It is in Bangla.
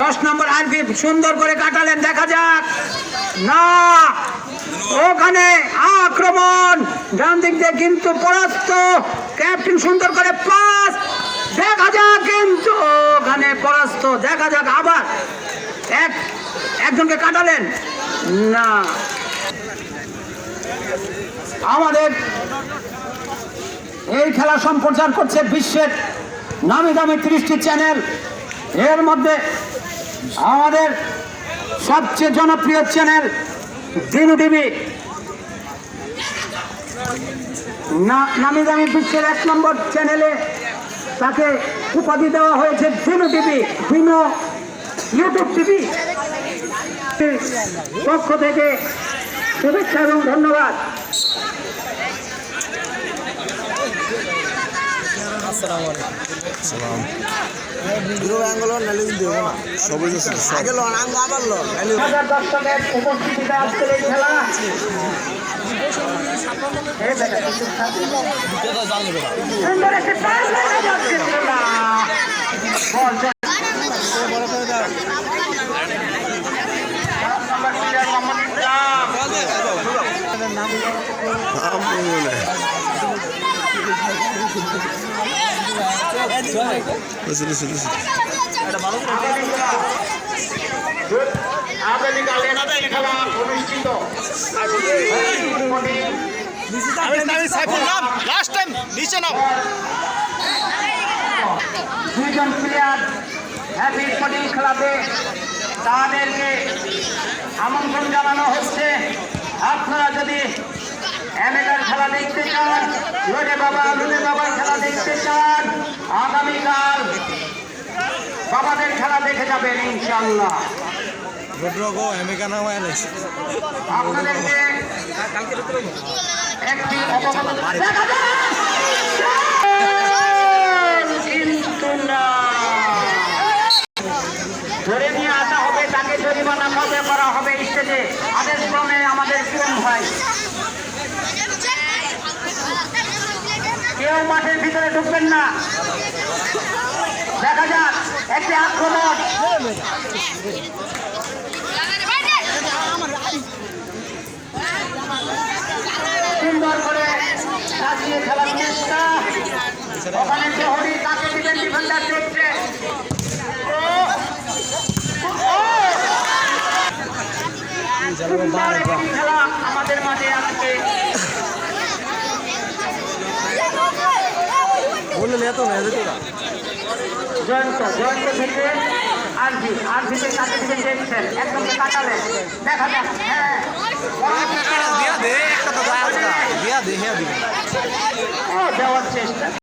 দশ নম্বর আরবি, সুন্দর করে কাটালেন, দেখা যাক। না, ওখানে আক্রমণ। ডান দিক দিয়ে কিন্তু পরাস্ত। ক্যাপ্টেন সুন্দর করে পাস। দেখা যাক কিন্তু ওখানে পরাস্ত। দেখা যাক আবার এক একজনকে কাটালেন। না। আমাদের এই খেলা সম্প্রচার করছে বিশ্বের নামি দামি ত্রিশটি চ্যানেল এর মধ্যে আমাদের সবচেয়ে জনপ্রিয় চ্যানেল দিনু টিভি নামি দামি বিশ্বের এক নম্বর চ্যানেলে তাকে উপাধি দেওয়া হয়েছে Dinu TV Dinu YouTube TV পক্ষ থেকে শুভেচ্ছা এবং ধন্যবাদ। দর্শকের উপস্থিতিতে আজকের এই খেলা সুন্দর একটি পাস দেখা যাচ্ছে না। বল চলে। সাত নম্বর প্লেয়ার মোহাম্মদ ইসলাম। আগামীকালের খেলা অনুষ্ঠিত লাস্ট টাইম নিচে নাম দুইজন প্লেয়ার হ্যাপি স্পোর্টিং ক্লাবে তাদেরকে আমন্ত্রণ জানানো হচ্ছে। আপনারা যদি আমেরিকার খেলা দেখতে চান লোডে বাবা লুলে বাবার খেলা দেখতে চান আগামীকাল বাবাদের খেলা দেখে যাবেন ইনশাল্লাহ আপনাদেরকে একটি কিন্তু না। ধরে নিয়ে তাকে জরিমানা করা হবে স্টেজে, আদেশ ক্রমে আমাদের হয় কেউ মাঠের ভিতরে ঢুকবেন না। দেখা যাক, একটি আক্রমণ। সুন্দর করে সাজিয়ে খেলার চেষ্টা ওখানে প্রহরী তাকে দিবেন ডিফেন্ডার দেখছে ও! ও! সুন্দর একটি খেলা আমাদের মাঝে আজকে বললে এত না এদের জয়ন্ত জয়ন্ত থেকে আরবি আরবিতে কাকে দিবেন দেখছেন একদম কাটালেন দেখা যাক হ্যাঁ। দিয়া দে একটা তো দিয়া দে হ্যাঁ দিবে। ও দেওয়ার চেষ্টা।